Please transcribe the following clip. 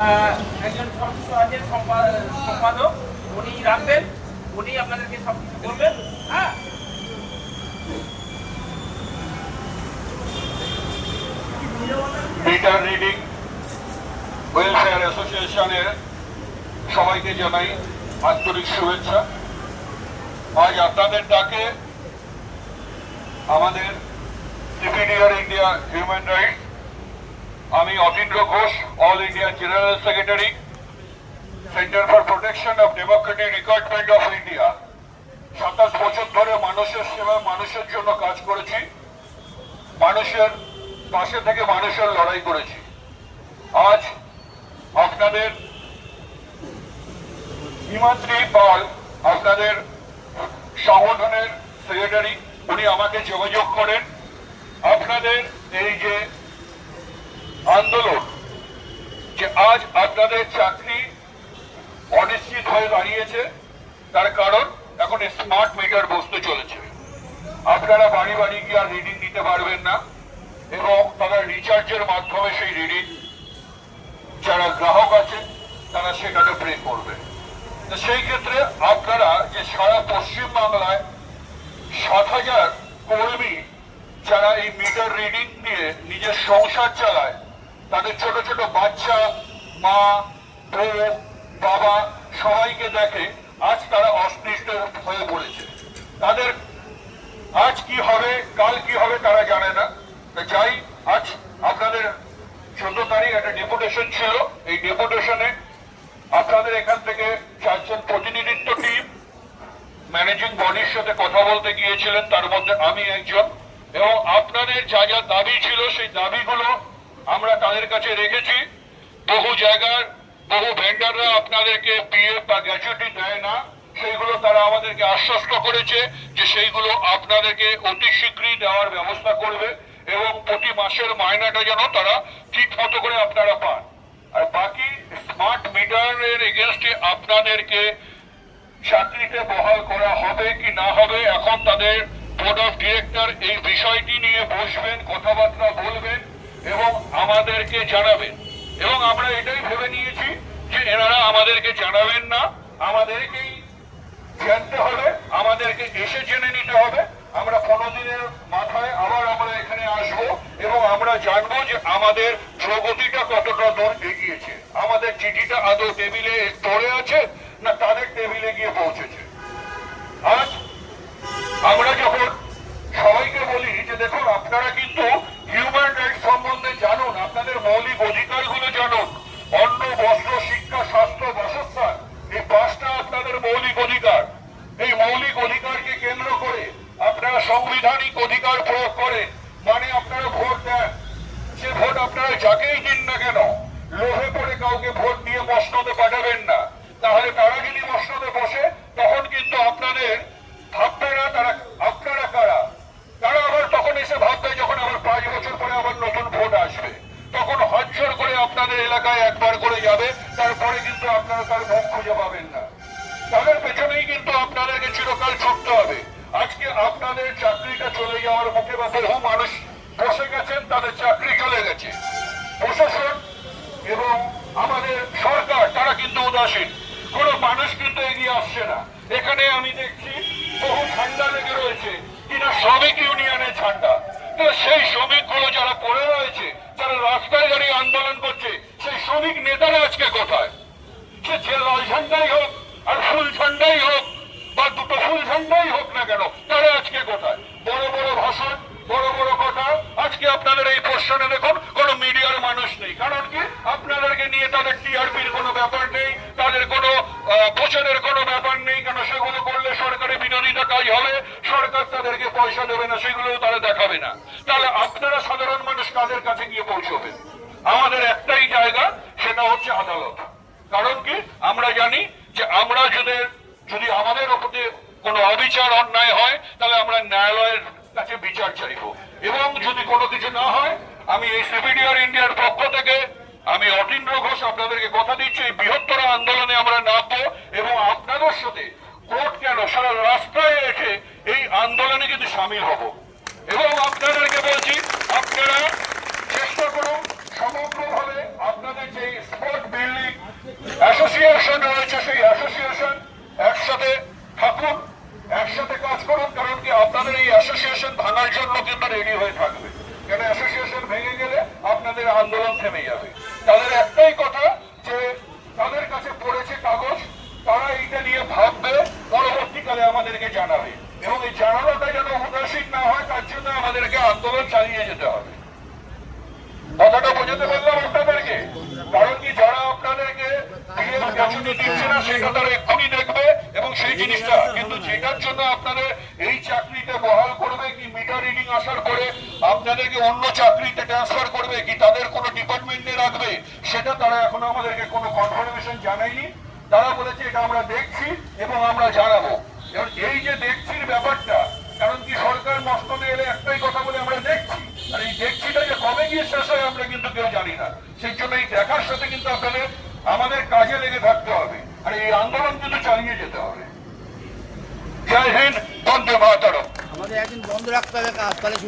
একজন সদস্য সম্পা- সম্পাদক, উনি রাখবেন, উনি আপনাদেরকে সব কিছু বলবেন হ্যাঁ? রিডিং ওয়েলফেয়ার অ্যাসোসিয়েশনের সবাইকে জানাই আন্তরিক শুভেচ্ছা। আজ আপনাদের ডাকে আমাদের সিপিডিআর ইন্ডিয়া হিউম্যান রাইটস আমি Atindra Ghosh all India general secretary centre for protection of democratic recruitment of India সাতাশ বছর ধরে মানুষের সেবা, মানুষের জন্য কাজ করেছি। মানুষের পাশে থেকে মানুষের লড়াই করেছি। আজ আপনাদের হিমাদ্রি পাল, আপনাদের সংগঠনের সেক্রেটারি উনি আমাকে যোগাযোগ করেন। আপনাদের এই যে আন্দোলন যে আজ আপনাদের চাকরি অনিশ্চিত হয়ে দাঁড়িয়েছে, তার কারণ এখন স্মার্ট মিটার বসতে চলেছে। আপনারা বাড়ি বাড়ি গিয়ে আর রিডিং দিতে পারবেন না এবং তারা রিচার্জের মাধ্যমে সেই রিডিং যারা গ্রাহক আছে, তারা সেটাকে প্রে করবে। তো সেই ক্ষেত্রে আপনারা যে সারা পশ্চিম বাংলায় সাত হাজার কর্মী যারা এই মিটার রিডিং দিয়ে নিজের সংসার চালায় তাদের ছোট ছোট বাচ্চা, মা, বউ, বাবা সবাইকে দেখে আজ তারা অস্পৃষ্ট হয়ে পড়েছে। তাদের আজ কি হবে, কাল কি হবে তারা জানে না। যাই, আজ আপনাদের চোদ্দ তারিখ একটা ডেপুটেশন ছিল। এই ডেপুটেশনে আপনাদের এখান থেকে চারজন প্রতিনিধিত্ব টিম ম্যানেজিং বডির সাথে কথা বলতে গিয়েছিলেন, তার মধ্যে আমি একজন। এবং আপনাদের যা যা দাবি ছিল, সেই দাবিগুলো আমরা তাদের কাছে রেখেছি। বহু জায়গার, বহু ভেন্ডাররা আপনাদেরকে পিএফ বা গ্র্যাচুইটি দেয় না। সেইগুলো তারা আমাদেরকে আশ্বস্ত করেছে যে সেইগুলো আপনাদেরকে অতি শীঘ্রই দেওয়ার ব্যবস্থা করবে এবং প্রতি মাসের মায়নাটা যেন তারা ঠিক মতো করে আপনারা পান। আর বাকি স্মার্ট মিটারের এগেনস্টে আপনাদেরকে চাকরিতে বহাল করা হবে কি না হবে, এখন তাদের বোর্ড অফ ডিরেক্টর এই বিষয়টি নিয়ে বসবেন, কথাবার্তা বলবেন। এবং আমাদেরকে জানাবেন। এবং আমরা এটাই ভেবে নিয়েছি যে এনারা আমাদেরকে জানাবেন না। আমাদেরকেই জানতে হবে, আমাদেরকে এসে জেনে নিতে হবে। আমরা পনেরো দিনের মাথায় আবার আমরা এখানে আসব এবং আমরা জানব যে আমাদের প্রগতিটা কতটা দূর এগিয়েছে। আমাদের চিঠিটা আদৌ টেবিলে পড়ে আছে না তাদের টেবিলে গিয়ে পৌঁছেছে? আজ আমরা যখন সবাইকে বলি যে দেখুন আপনারা কিন্তু হিউম্যান রাইটস সম্বন্ধে জানুন আপনাদের মৌলিক অধিকারগুলো জানুন অন্ন, বস্ত্র, শিক্ষা, স্বাস্থ্য, বাসস্থান, এই পাঁচটা আপনাদের মৌলিক অধিকার। এই মৌলিক অধিকারকে কেন্দ্র করে আপনারা সাংবিধানিক অধিকার প্রয়োগ করেন। মানে আপনারা ভোট দেন। সে ভোট আপনারা যাকেই দিন না কেন, লোভে পড়ে কাউকে ভোট দিয়ে মসনদে পাঠাবেন না। তাহলে তারা যদি মসনদে বসে, তখন কিন্তু আপনাদের ভাববে না তারা আপনারা কারা তারা আবার তখন এসে ভাববে যখন আবার পাঁচ বছর পরে আবার নতুন ভোট আসবে তখন হজ্জর করে আপনাদের এলাকায় একবার করে যাবে, তারপরে কিন্তু আপনারা তার মুখ খুঁজে পাবেন না। তাদের পেছনেই কিন্তু আপনাদেরকে চিরকাল ছুটতে হবে। আজকে আপনাদের চাকরিটা চলে যাওয়ার মুখে বা বহু মানুষ বসে গেছেন, তাদের চাকরি চলে গেছে। প্রশাসন এবং আমাদের সরকার, তারা কিন্তু উদাসীন। কোনো মানুষ কিন্তু এগিয়ে আসছে না। এখানে আমি দেখছি বহু ঠান্ডা লেগে রয়েছে। কিনা শ্রমিক ইউনিয়নের ঠান্ডা। সেই শ্রমিকগুলো যারা পড়ে রয়েছে যারা রাস্তায় দাঁড়িয়ে আন্দোলন করছে, সেই শ্রমিক নেতারা আজকে কোথায়? সে যে লাল ঝান্ডাই হোক আর ফুল ঝান্ডাই হোক, বা দুটো ফুল ঝান্ডাই হোক না কেন, তারা আজকে কোথায়? বড় বড় ভাষণ, বড় বড় কথা, আজকে আপনাদের এই পোস্টারে দেখুন, কোনো মিডিয়ার মানুষ নেই। কারণ কি? আপনাদেরকে নিয়ে তাদের টিআরপির কোনো ব্যাপার নেই, তাদের কোনো প্রচারের কোনো ব্যাপার নেই, কেন সেগুলো করলে সরকারের বিরোধিতা কাজ হবে? সরকার তাদেরকে পয়সা দেবে না, সেগুলোও তারা দেখাবে না। তাহলে আপনারা কাদের কাছে গিয়ে পৌঁছবেন। আমাদের একটাই জায়গা, সেটা হচ্ছে আদালত। কারণ কি? আমরা জানি যে আমরা যদি যদি আমাদের ওপরে কোনো অবিচার, অন্যায় হয়, তাহলে আমরা ন্যায়ালয়ের কাছে বিচার চাইব। এবং যদি কোনো কিছু না হয়, আমি এই সিপিডিআর ইন্ডিয়ার পক্ষ থেকে আমি অতীন্দ্র ঘোষ আপনাদেরকে কথা দিচ্ছি, এই বৃহত্তর আন্দোলনে আমরা নামবো এবং আপনাদের সাথে কোর্ট কেন সারা রাস্তায় এসে এই আন্দোলনে কিন্তু সামিল হব এবং আপনাদেরকে বলছি আপনারা চেষ্টা করুন সমগ্রভাবে আপনাদের যে স্পট বিল্ডিং অ্যাসোসিয়েশন রয়েছে সেই অ্যাসোসিয়েশন একসাথে থাকুন, একসাথে কাজ করুন, কারণ কি আপনাদের এই অ্যাসোসিয়েশন ভাঙার জন্য কিন্তু রেডি হয়ে থাকবে। কেন অ্যাসোসিয়েশন ভেঙে গেলে আপনাদের আন্দোলন থেমে যাবে। তাদের একটাই কথা যে, তাদের কাছে পড়েছে কাগজ, তারা এইটা নিয়ে ভাববে, পরবর্তীকালে আমাদেরকে জানাবে। এবং এই জানানোটা যেন উদাসীন না হয়, তার জন্য আমাদেরকে আন্দোলন চালিয়ে যেতে হবে। কথাটা বোঝাতে পারলাম আপনাদেরকে? কারণ কি যারা এবং আমরা জানাব। এই যে দেখছির ব্যাপারটা, কারণ কি সরকার মস্তদে এলে একটাই কথা বলে আমরা দেখছি, আর এই যে কবে গিয়ে শেষ হয় আমরা কেউ জানি সেই জন্য এই দেখার সাথে কিন্তু আপনাদের আমাদের কাজে লেগে থাকতে হবে। আর এই আন্দোলন কিন্তু চালিয়ে যেতে হবে। জয় হিন্দ, বন্দে মাতারম। আমাদের একদিন বন্ধ রাখতে হবে, কাজ তাহলে